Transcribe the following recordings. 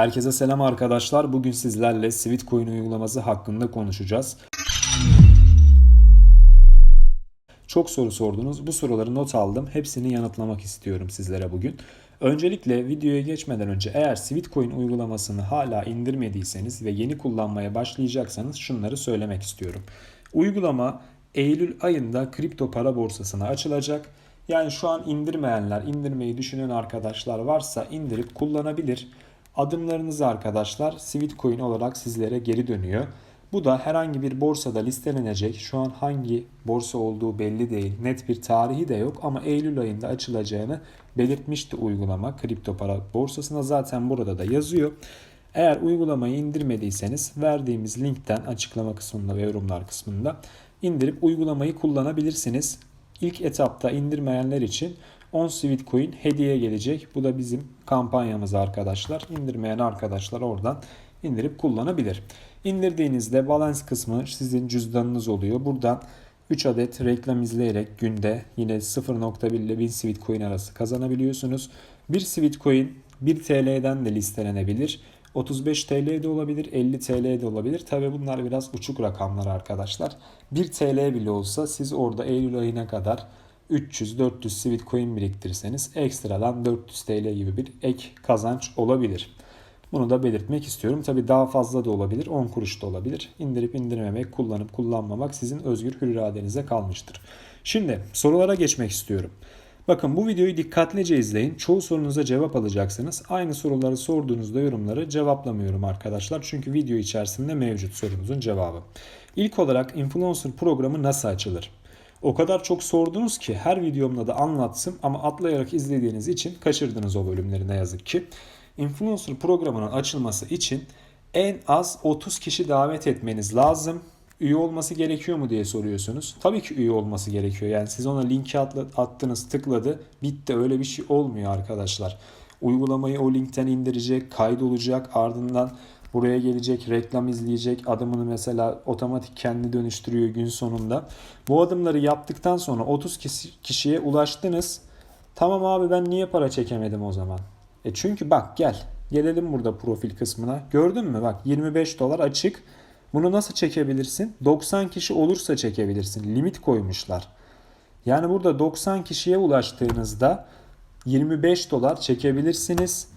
Herkese selam arkadaşlar. Bugün sizlerle Sweetcoin uygulaması hakkında konuşacağız. Çok soru sordunuz. Bu soruları not aldım. Hepsini yanıtlamak istiyorum sizlere bugün. Öncelikle videoya geçmeden önce eğer Sweetcoin uygulamasını hala indirmediyseniz ve yeni kullanmaya başlayacaksanız şunları söylemek istiyorum. Uygulama Eylül ayında kripto para borsasına açılacak. Yani şu an indirmeyenler, indirmeyi düşünen arkadaşlar varsa indirip kullanabilir. Adımlarınız arkadaşlar Sweetcoin olarak sizlere geri dönüyor. Bu da herhangi bir borsada listelenecek. Şu an hangi borsa olduğu belli değil. Net bir tarihi de yok ama Eylül ayında açılacağını belirtmişti uygulama. Kripto para borsasına zaten burada da yazıyor. Eğer uygulamayı indirmediyseniz verdiğimiz linkten açıklama kısmında ve yorumlar kısmında indirip uygulamayı kullanabilirsiniz. İlk etapta indirmeyenler için 10 Sweetcoin hediye gelecek. Bu da bizim kampanyamız arkadaşlar. İndirmeyen arkadaşlar oradan indirip kullanabilir. İndirdiğinizde balans kısmı sizin cüzdanınız oluyor. Buradan 3 adet reklam izleyerek günde yine 0.1 ile 1000 Sweetcoin arası kazanabiliyorsunuz. 1 Sweetcoin 1 TL'den de listelenebilir. 35 TL de olabilir, 50 TL de olabilir. Tabi bunlar biraz uçuk rakamlar arkadaşlar. 1 TL bile olsa siz orada Eylül ayına kadar 300-400 Sweetcoin biriktirirseniz ekstradan 400 TL gibi bir ek kazanç olabilir. Bunu da belirtmek istiyorum. Tabi daha fazla da olabilir, 10 kuruş da olabilir. İndirip indirmemek, kullanıp kullanmamak sizin özgür hür iradenize kalmıştır. Şimdi sorulara geçmek istiyorum. Bakın bu videoyu dikkatlice izleyin. Çoğu sorunuza cevap alacaksınız. Aynı soruları sorduğunuzda yorumları cevaplamıyorum arkadaşlar. Çünkü video içerisinde mevcut sorunuzun cevabı. İlk olarak influencer programı nasıl açılır? O kadar çok sordunuz ki her videomda da anlatsın ama atlayarak izlediğiniz için kaçırdınız o bölümleri ne yazık ki. Influencer programının açılması için en az 30 kişi davet etmeniz lazım. Üye olması gerekiyor mu diye soruyorsunuz. Tabii ki üye olması gerekiyor. Yani siz ona linki attınız, tıkladı, bitti. Öyle bir şey olmuyor arkadaşlar. Uygulamayı o linkten indirecek, kaydolacak, ardından buraya gelecek, reklam izleyecek, adımını mesela otomatik kendi dönüştürüyor gün sonunda. Bu adımları yaptıktan sonra 30 kişiye ulaştınız. Tamam abi ben niye para çekemedim o zaman? E çünkü bak gel. Gelelim burada profil kısmına. Gördün mü bak 25 dolar açık. Bunu nasıl çekebilirsin? 90 kişi olursa çekebilirsin. Limit koymuşlar. Yani burada 90 kişiye ulaştığınızda 25 dolar çekebilirsiniz.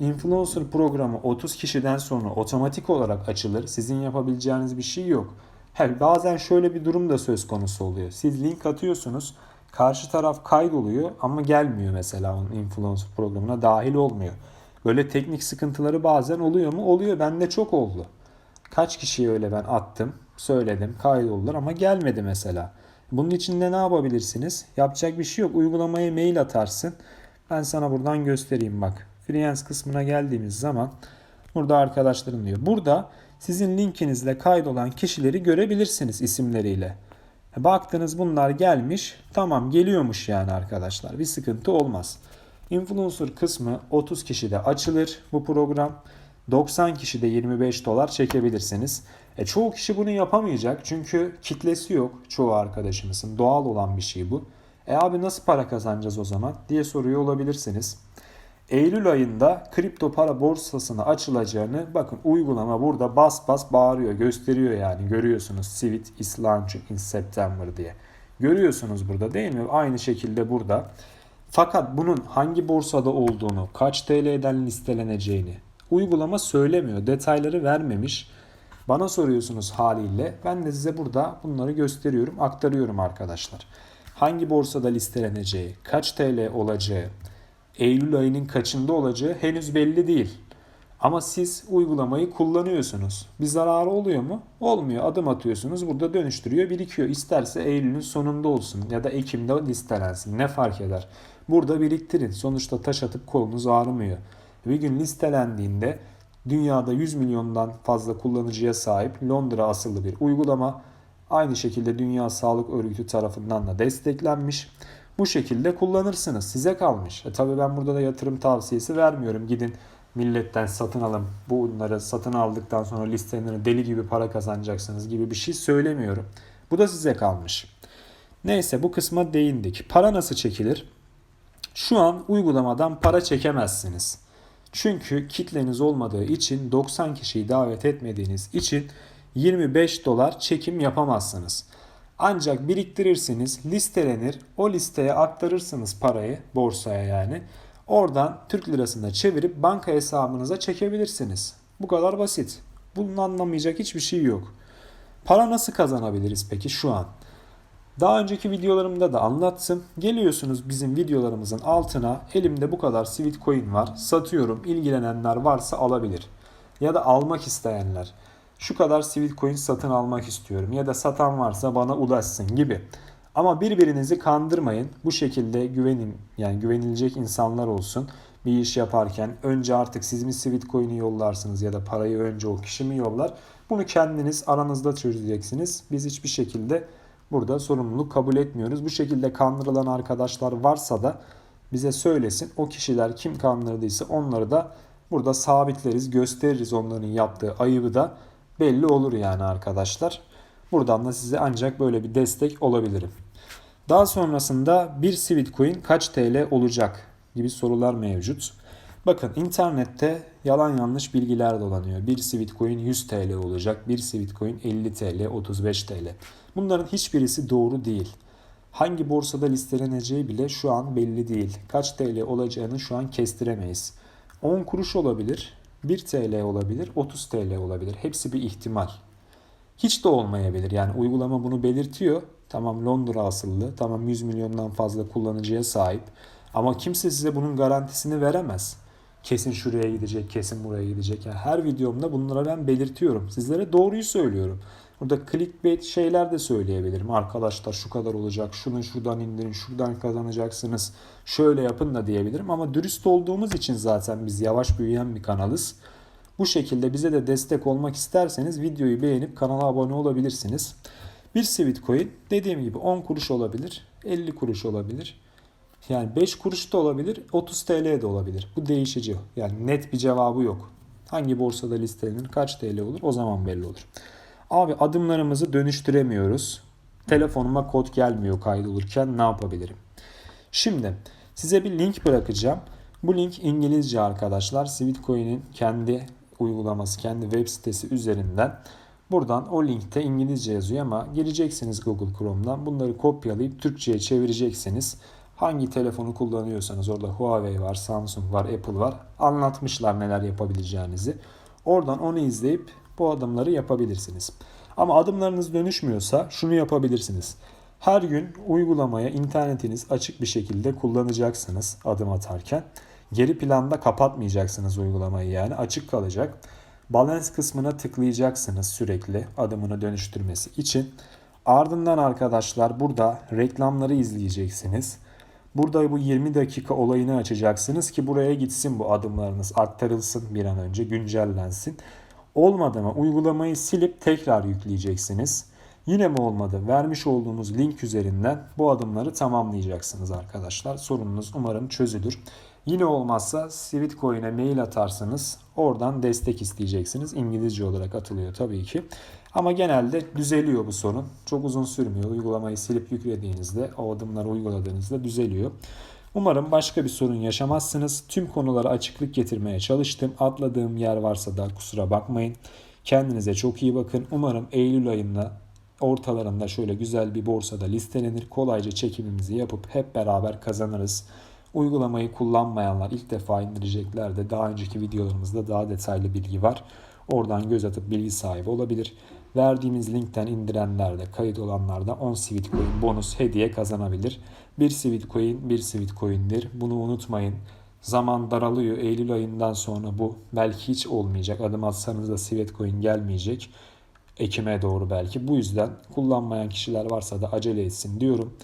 Influencer programı 30 kişiden sonra otomatik olarak açılır. Sizin yapabileceğiniz bir şey yok. Her bazen şöyle bir durum da söz konusu oluyor. Siz link atıyorsunuz. Karşı taraf kaydoluyor ama gelmiyor mesela onun influencer programına dahil olmuyor. Böyle teknik sıkıntıları bazen oluyor mu? Oluyor. Bende çok oldu. Kaç kişiye öyle ben attım, söyledim, kaydoldular ama gelmedi mesela. Bunun için de ne yapabilirsiniz? Yapacak bir şey yok. Uygulamaya mail atarsın. Ben sana buradan göstereyim bak. Freelance kısmına geldiğimiz zaman burada arkadaşlarım diyor. Burada sizin linkinizle kaydolan kişileri görebilirsiniz isimleriyle. Baktınız bunlar gelmiş. Tamam geliyormuş yani arkadaşlar. Bir sıkıntı olmaz. Influencer kısmı 30 kişide açılır bu program. 90 kişi de 25 dolar çekebilirsiniz. E, çoğu kişi bunu yapamayacak çünkü kitlesi yok çoğu arkadaşımızın. Doğal olan bir şey bu. E abi nasıl para kazanacağız o zaman diye soruyor olabilirsiniz. Eylül ayında kripto para borsasına açılacağını bakın uygulama burada bas bas bağırıyor gösteriyor yani görüyorsunuz Sweet is launching in September diye. Görüyorsunuz burada değil mi? Aynı şekilde burada. Fakat bunun hangi borsada olduğunu, kaç TL'den listeleneceğini, uygulama söylemiyor. Detayları vermemiş. Bana soruyorsunuz haliyle. Ben de size burada bunları gösteriyorum, aktarıyorum arkadaşlar. Hangi borsada listeleneceği, kaç TL olacağı, Eylül ayının kaçında olacağı henüz belli değil. Ama siz uygulamayı kullanıyorsunuz. Bir zararı oluyor mu? Olmuyor. Adım atıyorsunuz. Burada dönüştürüyor, birikiyor. İsterse Eylül'ün sonunda olsun ya da Ekim'de listelensin. Ne fark eder? Burada biriktirin. Sonuçta taş atıp kolunuz ağrımıyor. Bir gün listelendiğinde dünyada 100 milyondan fazla kullanıcıya sahip Londra asıllı bir uygulama. Aynı şekilde Dünya Sağlık Örgütü tarafından da desteklenmiş. Bu şekilde kullanırsınız. Size kalmış. E tabii ben burada da yatırım tavsiyesi vermiyorum. Gidin milletten satın alın. Bunları satın aldıktan sonra listeleri deli gibi para kazanacaksınız gibi bir şey söylemiyorum. Bu da size kalmış. Neyse bu kısma değindik. Para nasıl çekilir? Şu an uygulamadan para çekemezsiniz. Çünkü kitleniz olmadığı için 90 kişiyi davet etmediğiniz için 25 dolar çekim yapamazsınız. Ancak biriktirirsiniz, listelenir, o listeye aktarırsınız parayı borsaya yani. Oradan Türk lirasına çevirip banka hesabınıza çekebilirsiniz. Bu kadar basit. Bunun anlamayacak hiçbir şey yok. Para nasıl kazanabiliriz peki şu an? Daha önceki videolarımda da anlattım. Geliyorsunuz bizim videolarımızın altına elimde bu kadar Sweet Coin var. Satıyorum. İlgilenenler varsa alabilir. Ya da almak isteyenler. Şu kadar Sweet Coin satın almak istiyorum. Ya da satan varsa bana ulaşsın gibi. Ama birbirinizi kandırmayın. Bu şekilde güvenin. Yani güvenilecek insanlar olsun. Bir iş yaparken önce artık siz mi Sweet Coin'i yollarsınız ya da parayı önce o kişi mi yollar? Bunu kendiniz aranızda çözeceksiniz. Biz hiçbir şekilde burada sorumluluk kabul etmiyoruz. Bu şekilde kandırılan arkadaşlar varsa da bize söylesin. O kişiler kim kandırdıysa onları da burada sabitleriz, gösteririz onların yaptığı ayıbı da belli olur yani arkadaşlar. Buradan da size ancak böyle bir destek olabilirim. Daha sonrasında bir Sweet Coin kaç TL olacak gibi sorular mevcut. Bakın internette yalan yanlış bilgiler dolanıyor. Bir Sweet Coin 100 TL olacak, bir Sweet Coin 50 TL, 35 TL. Bunların hiçbirisi doğru değil. Hangi borsada listeleneceği bile şu an belli değil. Kaç TL olacağını şu an kestiremeyiz. 10 kuruş olabilir, 1 TL olabilir, 30 TL olabilir. Hepsi bir ihtimal. Hiç de olmayabilir. Yani uygulama bunu belirtiyor. Tamam Londra asıllı, tamam 100 milyondan fazla kullanıcıya sahip. Ama kimse size bunun garantisini veremez. Kesin şuraya gidecek, kesin buraya gidecek. Yani her videomda bunlara ben belirtiyorum. Sizlere doğruyu söylüyorum. Burada clickbait şeyler de söyleyebilirim. Arkadaşlar şu kadar olacak, şunu şuradan indirin, şuradan kazanacaksınız. Şöyle yapın da diyebilirim. Ama dürüst olduğumuz için zaten biz yavaş büyüyen bir kanalız. Bu şekilde bize de destek olmak isterseniz videoyu beğenip kanala abone olabilirsiniz. Bir Sweet Coin dediğim gibi 10 kuruş olabilir, 50 kuruş olabilir. Yani 5 kuruş da olabilir, 30 TL de olabilir. Bu değişici. Yani net bir cevabı yok. Hangi borsada listelenir, kaç TL olur o zaman belli olur. Abi adımlarımızı dönüştüremiyoruz. Telefonuma kod gelmiyor kaydolurken ne yapabilirim? Şimdi size bir link bırakacağım. Bu link İngilizce arkadaşlar. Sweetcoin'in kendi uygulaması, kendi web sitesi üzerinden buradan o linkte İngilizce yazıyor ama gireceksiniz Google Chrome'dan. Bunları kopyalayıp Türkçe'ye çevireceksiniz. Hangi telefonu kullanıyorsanız orada Huawei var, Samsung var, Apple var. Anlatmışlar neler yapabileceğinizi. Oradan onu izleyip bu adımları yapabilirsiniz. Ama adımlarınız dönüşmüyorsa şunu yapabilirsiniz. Her gün uygulamaya internetiniz açık bir şekilde kullanacaksınız adım atarken. Geri planda kapatmayacaksınız uygulamayı yani açık kalacak. Balance kısmına tıklayacaksınız sürekli adımını dönüştürmesi için. Ardından arkadaşlar burada reklamları izleyeceksiniz. Burada bu 20 dakika olayını açacaksınız ki buraya gitsin bu adımlarınız aktarılsın bir an önce güncellensin. Olmadı mı uygulamayı silip tekrar yükleyeceksiniz. Yine mi olmadı? Vermiş olduğumuz link üzerinden bu adımları tamamlayacaksınız arkadaşlar. Sorununuz umarım çözülür. Yine olmazsa Sweetcoin'e mail atarsanız oradan destek isteyeceksiniz. İngilizce olarak atılıyor tabii ki. Ama genelde düzeliyor bu sorun. Çok uzun sürmüyor. Uygulamayı silip yüklediğinizde, o adımları uyguladığınızda düzeliyor. Umarım başka bir sorun yaşamazsınız. Tüm konulara açıklık getirmeye çalıştım. Atladığım yer varsa da kusura bakmayın. Kendinize çok iyi bakın. Umarım Eylül ayında ortalarında şöyle güzel bir borsada listelenir. Kolayca çekimimizi yapıp hep beraber kazanırız. Uygulamayı kullanmayanlar ilk defa indirecekler de daha önceki videolarımızda daha detaylı bilgi var. Oradan göz atıp bilgi sahibi olabilir. Verdiğimiz linkten indirenler de kayıt olanlar da 10 Sweet Coin bonus hediye kazanabilir. Bir Sweet Coin bir Sweet Coin'dir. Bunu unutmayın. Zaman daralıyor. Eylül ayından sonra bu belki hiç olmayacak. Adım atsanız da Sweet Coin gelmeyecek. Ekim'e doğru belki. Bu yüzden kullanmayan kişiler varsa da acele etsin diyorum.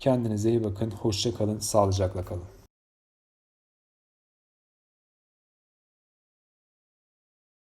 Kendinize iyi bakın. Hoşça kalın. Sağlıcakla kalın.